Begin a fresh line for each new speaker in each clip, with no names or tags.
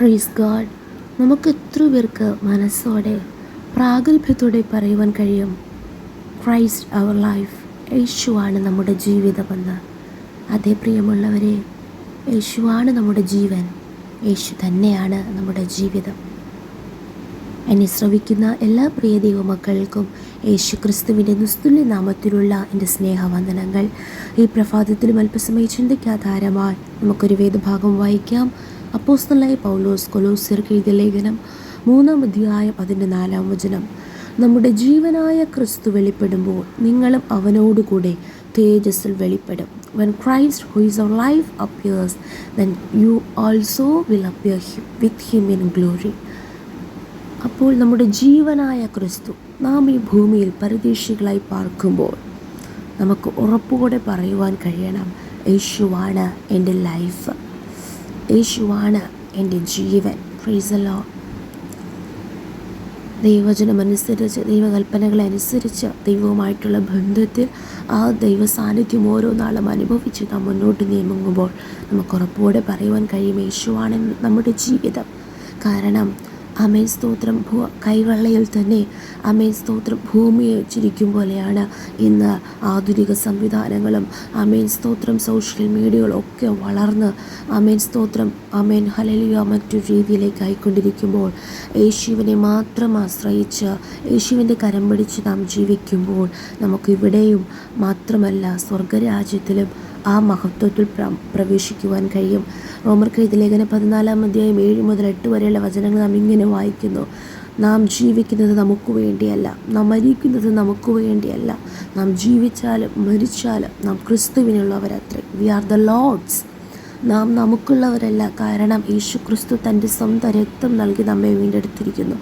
Freeze God നമുക്ക് എത്ര പേർക്ക് മനസ്സോടെ പ്രാഗൽഭ്യത്തോടെ പറയുവാൻ കഴിയും? ക്രൈസ്റ്റ് അവർ ലൈഫ് യേശുവാണ് നമ്മുടെ ജീവിതമെന്ന്. അതേ പ്രിയമുള്ളവരെ യേശുവാണ് നമ്മുടെ ജീവൻ. യേശു തന്നെയാണ് നമ്മുടെ ജീവിതം. എന്നെ ശ്രവിക്കുന്ന എല്ലാ പ്രിയ ദൈവമക്കൾക്കും യേശു ക്രിസ്തുവിന്റെ നിസ്തുല്യ നാമത്തിലുള്ള എന്റെ സ്നേഹവന്ദനങ്ങൾ. ഈ പ്രഭാതത്തിലും അല്പസമയ ചിന്തയ്ക്കാധാരമായി നമുക്കൊരു വേദഭാഗം വായിക്കാം. അപ്പോസ്തലായ പൗലോസ് കൊലോസിർക്ക് എഴുതിയ ലേഖനം മൂന്നാം അധ്യായം അതിന്റെ നാലാം വചനം. നമ്മുടെ ജീവനായ ക്രിസ്തു വെളിപ്പെടുമ്പോൾ നിങ്ങളും അവനോടുകൂടെ തേജസ്സിൽ വെളിപ്പെടും. When Christ who is our life appears then you also will appear with him in glory അപ്പോൾ നമ്മുടെ ജീവനായ ക്രിസ്തു നാം ഈ ഭൂമിയിൽ പരദേശികളായി പാർക്കുമ്പോൾ നമുക്ക് ഉറപ്പുകൂടെ പറയുവാൻ കഴിയണം യേശുവാണ് എന്റെ ലൈഫ് യേശുവാണ് എന്റെ ജീവൻ. ഫ്രീസലോ ദൈവചനമനുസരിച്ച് ദൈവകൽപ്പനകളനുസരിച്ച് ദൈവവുമായിട്ടുള്ള ബന്ധത്തിൽ ആ ദൈവ സാന്നിധ്യം ഓരോ നാളും അനുഭവിച്ച് നാം മുന്നോട്ട് നീങ്ങുമ്പോൾ നമുക്ക് ഉറപ്പോടെ പറയുവാൻ കഴിയും യേശുവാണ് നമ്മുടെ ജീവിതം. കാരണം അമേൻ സ്തോത്രം. ഭൂ കൈവെള്ളയിൽ തന്നെ അമേൻ സ്തോത്രം. ഭൂമിയെ വെച്ചിരിക്കും പോലെയാണ് ഇന്ന് ആധുനിക സംവിധാനങ്ങളും. അമേൻ സ്തോത്രം. സോഷ്യൽ മീഡിയകളും ഒക്കെ വളർന്ന് അമേൻ സ്തോത്രം. അമേൻ ഹലലിയ മറ്റു രീതിയിലേക്ക് ആയിക്കൊണ്ടിരിക്കുമ്പോൾ യേശുവിനെ മാത്രം ആശ്രയിച്ച് യേശുവിന്റെ കരം പിടിച്ച് നാം ജീവിക്കുമ്പോൾ നമുക്കിവിടെയും മാത്രമല്ല സ്വർഗരാജ്യത്തിലും ആ മഹത്വത്തിൽ പ്ര പ്രവേശിക്കുവാൻ കഴിയും. റോമർക്ക് ഇത് ലേഖനം പതിനാലാം അധ്യായം ഏഴ് മുതൽ എട്ട് വരെയുള്ള വചനങ്ങൾ നാം ഇങ്ങനെ വായിക്കുന്നു. നാം ജീവിക്കുന്നത് നമുക്ക് വേണ്ടിയല്ല നാം മരിക്കുന്നത് നമുക്ക് വേണ്ടിയല്ല. നാം ജീവിച്ചാലും മരിച്ചാലും നാം ക്രിസ്തുവിനുള്ളവരത്രേ. വി ആർ ദ ലോഡ്സ് നാം നമുക്കുള്ളവരല്ല. കാരണം യേശു ക്രിസ്തു തന്റെ സ്വന്തം രക്തം നൽകി നമ്മെ വീണ്ടെടുത്തിരിക്കുന്നു.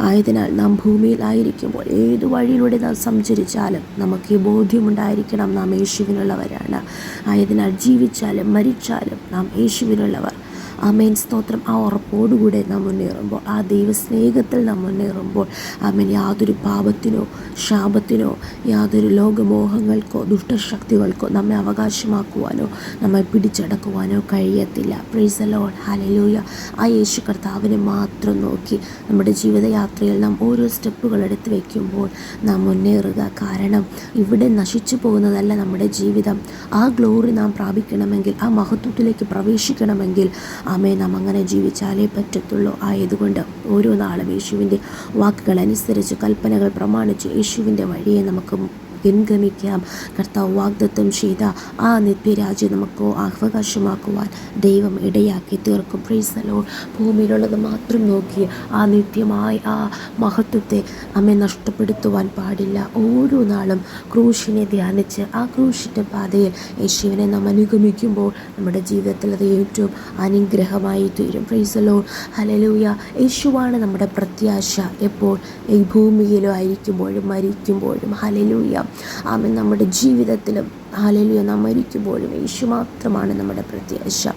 ആയതിനാൽ നാം ഭൂമിയിൽ ആയിരിക്കുമ്പോൾ ഏത് വഴിയിലൂടെ നാം സഞ്ചരിച്ചാലും നമുക്ക് ഈ ബോധ്യമുണ്ടായിരിക്കണം നാം യേശുവിനുള്ളവരാണ്. ആയതിനാൽ ജീവിച്ചാലും മരിച്ചാലും നാം യേശുവിനുള്ളവർ ആമേൻ. സ്തോത്രം. ആ ഉറപ്പോടുകൂടെ നാം മുന്നേറുമ്പോൾ ആ ദൈവസ്നേഹത്തിൽ നാം മുന്നേറുമ്പോൾ ആമേൻ യാതൊരു പാപത്തിനോ ശാപത്തിനോ യാതൊരു ലോകമോഹങ്ങൾക്കോ ദുഷ്ടശക്തികൾക്കോ നമ്മെ അവകാശമാക്കുവാനോ നമ്മെ പിടിച്ചടക്കുവാനോ കഴിയത്തില്ല. പ്രീസലോൺ ഹലലൂയ ആ യേശു കർത്താവിനെ മാത്രം നോക്കി നമ്മുടെ ജീവിതയാത്രയിൽ നാം ഓരോ സ്റ്റെപ്പുകൾ എടുത്ത് വയ്ക്കുമ്പോൾ നാം മുന്നേറുക. കാരണം ഇവിടെ നശിച്ചു പോകുന്നതല്ല നമ്മുടെ ജീവിതം. ആ ഗ്ലോറി നാം പ്രാപിക്കണമെങ്കിൽ ആ മഹത്വത്തിലേക്ക് പ്രവേശിക്കണമെങ്കിൽ ആമേ നാം അങ്ങനെ ജീവിച്ചാലേ പറ്റത്തുള്ളൂ ആയതുകൊണ്ട് ഓരോ നാളും യേശുവിന്റെ വാക്കുകൾ അനുസരിച്ച് കൽപ്പനകൾ പ്രമാണിച്ച് യേശുവിന്റെ വഴിയെ നമുക്ക് പിൻഗമിക്കാം. കർത്താവ് വാഗ്ദത്വം ചെയ്ത ആ നിത്യരാജ്യം നമുക്ക് അവകാശമാക്കുവാൻ ദൈവം ഇടയാക്കി തീർക്കും. പ്രീസലോ ഭൂമിയിലുള്ളത് മാത്രം നോക്കി ആ നിത്യമായ ആ മഹത്വത്തെ അമ്മ നഷ്ടപ്പെടുത്തുവാൻ പാടില്ല. ഓരോ നാളും ക്രൂശിനെ ധ്യാനിച്ച് ആ ക്രൂശിന്റെ പാതയിൽ യേശുവിനെ നാം അനുഗമിക്കുമ്പോൾ നമ്മുടെ ജീവിതത്തിൽ അത് ഏറ്റവും അനുഗ്രഹമായി തീരും. പ്രീസലോ ഹലലൂയ യേശുവാണ് നമ്മുടെ പ്രത്യാശ. എപ്പോൾ? ഈ ഭൂമിയിലോ ആയിരിക്കുമ്പോഴും മരിക്കുമ്പോഴും. ഹലലൂയ ആമൻ. നമ്മുടെ ജീവിതത്തിലും ഹാലലിയ നാം മരിക്കുമ്പോഴും യേശു മാത്രമാണ് നമ്മുടെ പ്രത്യാശ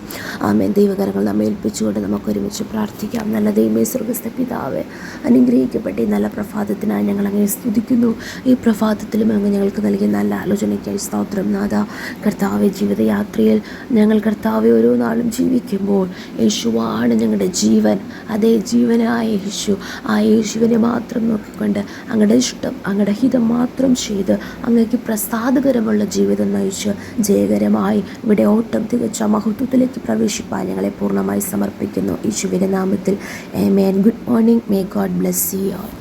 ആമേൻ. ദൈവകരങ്ങൾ നമ്മെ ഏൽപ്പിച്ചുകൊണ്ട് നമുക്ക് ഒരുമിച്ച് പ്രാർത്ഥിക്കാം. നല്ല ദൈവമേ സ്വർഗസ്ഥ പിതാവ് അനുഗ്രഹിക്കപ്പെട്ട ഈ നല്ല പ്രഭാതത്തിനായി ഞങ്ങൾ അങ്ങനെ സ്തുതിക്കുന്നു. ഈ പ്രഭാതത്തിലും അങ്ങ് ഞങ്ങൾക്ക് നൽകിയ നല്ല ആലോചനയ്ക്കായി സ്തോത്രം. നാഥ കർത്താവ് ജീവിതയാത്രയിൽ ഞങ്ങൾ കർത്താവ് ഓരോ നാളും ജീവിക്കുമ്പോൾ യേശുവാണ് ഞങ്ങളുടെ ജീവൻ. അതേ ജീവനായ യേശു ആ യേശുവിനെ മാത്രം നോക്കിക്കൊണ്ട് അങ്ങടെ ഇഷ്ടം അങ്ങടെ ഹിതം മാത്രം ചെയ്ത് അങ്ങേക്ക് പ്രസാദകരമുള്ള ജീവിതം നയിച്ച് ജയകരമായി ഇവിടെ ഓട്ടം തികച്ച മഹത്വത്തിലേക്ക് പ്രവേശിപ്പാൻ ഞങ്ങളെ പൂർണമായി സമർപ്പിക്കുന്നു. യേശുവിന്റെ നാമത്തിൽ. Amen good morning may God bless you